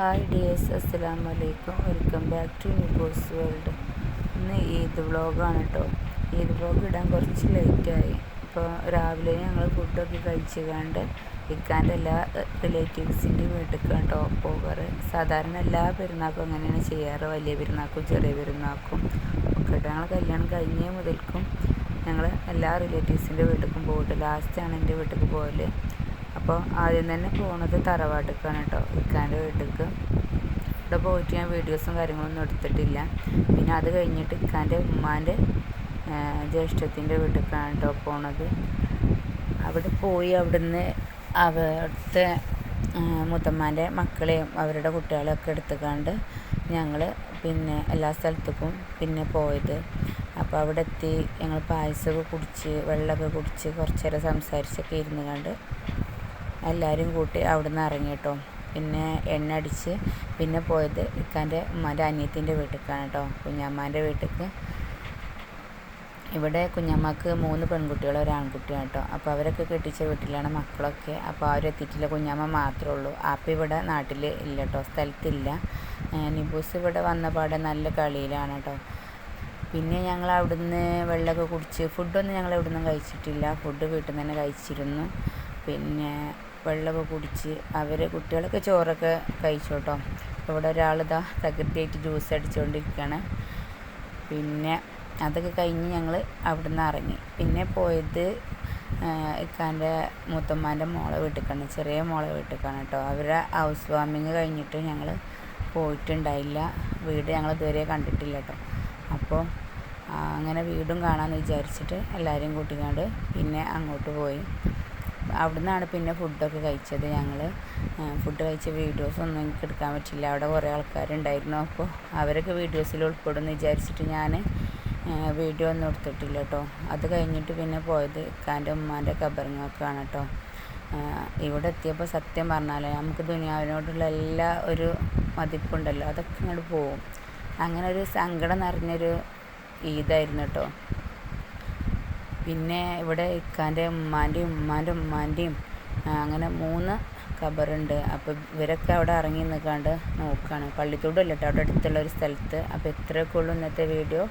Hi dears അസ്സലാം വലൈക്കും welcome back to Nibos world. ഇന്ന് ഈദ് വ്ളോഗാണ് കേട്ടോ ഈദ് വ്ളോഗ് ഇടാൻ കുറച്ച് ലേറ്റായി. ഇപ്പോൾ രാവിലെ ഞങ്ങൾ ഫുഡൊക്കെ കഴിച്ച് കണ്ട് ഇക്കാന്റെ എല്ലാ റിലേറ്റീവ്സിന്റെയും വീട്ടിൽ കേട്ടോ പോകാറ്. സാധാരണ എല്ലാ പെരുന്നാൾക്കും അങ്ങനെയാണ് ചെയ്യാറ്. വലിയ പെരുന്നാൾക്കും ചെറിയ പെരുന്നാൾക്കും ഒക്കെ ഞങ്ങൾ കല്യാണം കഴിഞ്ഞ മുതൽക്കും ഞങ്ങൾ എല്ലാ റിലേറ്റീവ്സിന്റെ വീട്ടിലേക്കും പോയിട്ട് ലാസ്റ്റാണ് എന്റെ വീട്ടിൽ പോകൽ അപ്പോൾ ആദ്യം തന്നെ പോണത് തറവാട്ടിക്കാണ് കേട്ടോ. ഇക്കാന്റെ വീട്ടിലേക്ക്. ഇവിടെ പോയിട്ട് ഞാൻ വീഡിയോസും കാര്യങ്ങളൊന്നും എടുത്തിട്ടില്ല. പിന്നെ അത് കഴിഞ്ഞിട്ട് ഇക്കാന്റെ ഉമ്മാന്റെ ജ്യേഷ്ഠത്തിന്റെ വീട്ടിലേക്കാണ് കേട്ടോ പോണത്. അവിടെ പോയി അവിടുന്ന് അവിടുത്തെ മുത്തമ്മാന്റെ മക്കളെയും അവരുടെ കുട്ടികളെയൊക്കെ എടുത്തുകൊണ്ട് ഞങ്ങൾ പിന്നെ എല്ലാ സ്ഥലത്തേക്കും പിന്നെ പോയത്. അപ്പോൾ അവിടെ എത്തി ഞങ്ങൾ പായസമൊക്കെ കുടിച്ച് വെള്ളമൊക്കെ കുടിച്ച് കുറച്ചേരം സംസാരിച്ചൊക്കെ ഇരുന്നു കണ്ട് എല്ലാവരും കൂട്ടി അവിടുന്ന് ഇറങ്ങി കേട്ടോ പിന്നെ എണ്ണ അടിച്ച് പിന്നെ പോയത് ഇക്കാന്റെ ഉമ്മാന്റെ അനിയത്തിന്റെ വീട്ടിലേക്കാണ് കേട്ടോ. കുഞ്ഞമ്മാന്റെ വീട്ടിലേക്ക്. ഇവിടെ കുഞ്ഞമ്മക്ക് മൂന്ന് പെൺകുട്ടികൾ ഒരു ആൺകുട്ടിയാണ് കേട്ടോ. അപ്പോൾ അവരൊക്കെ കെട്ടിച്ച വീട്ടിലാണ് മക്കളൊക്കെ. അപ്പോൾ അവരെത്തിയിട്ടില്ല കുഞ്ഞമ്മ മാത്രമേ ഉള്ളൂ. അപ്പം ഇവിടെ നാട്ടിൽ ഇല്ല കേട്ടോ. സ്ഥലത്തില്ല. നിബൂസ് ഇവിടെ വന്ന പാടെ നല്ല കളിയിലാണ് കേട്ടോ. പിന്നെ ഞങ്ങൾ അവിടുന്ന് വെള്ളമൊക്കെ കുടിച്ച് ഫുഡൊന്നും ഞങ്ങൾ ഇവിടുന്ന് കഴിച്ചിട്ടില്ല. ഫുഡ് വീട്ടിൽ നിന്ന് തന്നെ കഴിച്ചിരുന്നു. പിന്നെ വെള്ളമൊക്കെ കുടിച്ച് അവർ കുട്ടികളൊക്കെ ചോറൊക്കെ കഴിച്ചു കേട്ടോ ഇവിടെ ഒരാളിതാ പ്രകൃതിയായിട്ട് ജ്യൂസ് അടിച്ചുകൊണ്ടിരിക്കുകയാണ് പിന്നെ അതൊക്കെ കഴിഞ്ഞ് ഞങ്ങൾ അവിടുന്ന് ഇറങ്ങി. പിന്നെ പോയത് ഇക്കാന്റെ മുത്തമ്മാന്റെ മോളെ വീട്ടിലേക്കാണ് ചെറിയ മോളെ വീട്ടിലേക്കാണ് കേട്ടോ. അവരുടെ ഹൗസ് വാമിങ് കഴിഞ്ഞിട്ട് ഞങ്ങൾ പോയിട്ടുണ്ടായില്ല. വീട് ഞങ്ങൾ ഇതുവരെ കണ്ടിട്ടില്ല കേട്ടോ. അപ്പോൾ അങ്ങനെ വീടും കാണാമെന്ന് വിചാരിച്ചിട്ട് എല്ലാവരെയും കൂട്ടിക്കാണ്ട് പിന്നെ അങ്ങോട്ട് പോയി. അവിടുന്നാണ് പിന്നെ ഫുഡൊക്കെ കഴിച്ചത് ഞങ്ങൾ ഫുഡ് കഴിച്ച വീഡിയോസ് ഒന്നും എനിക്ക് എടുക്കാൻ പറ്റില്ല. അവിടെ കുറേ ആൾക്കാരുണ്ടായിരുന്നു. അപ്പോൾ അവരൊക്കെ വീഡിയോസിൽ ഉൾപ്പെടുമെന്ന് വിചാരിച്ചിട്ട് ഞാൻ വീഡിയോ ഒന്നും എടുത്തിട്ടില്ല കേട്ടോ അത് കഴിഞ്ഞിട്ട് പിന്നെ പോയത് ഇക്കാന്റെ ഉമ്മാന്റെ കബറിങ്ങൊക്കെയാണ് കേട്ടോ ഇവിടെ എത്തിയപ്പോൾ സത്യം പറഞ്ഞാൽ നമുക്ക് ദുനിയാവിനോടുള്ള എല്ലാ ഒരു മതിപ്പുണ്ടല്ലോ. അതൊക്കെ ഇങ്ങോട്ട് പോവും. അങ്ങനെ ഒരു സങ്കടം നിറഞ്ഞൊരു ഈദായിരുന്നു കേട്ടോ പിന്നെ ഇവിടെ ഇക്കാന്റെ ഉമ്മാന്റെയും ഉമ്മാന്റെ ഉമ്മാന്റെയും അങ്ങനെ മൂന്ന് ഖബറുണ്ട്. അപ്പോൾ ഇവരൊക്കെ അവിടെ ഇറങ്ങി നിൽക്കാണ്ട് നോക്കുകയാണ് പള്ളിത്തോടല്ല കേട്ടോ അവിടെ അടുത്തുള്ള ഒരു സ്ഥലത്ത്. അപ്പോൾ ഇത്രയൊക്കെ ഉള്ളൂ ഇന്നത്തെ വീഡിയോ.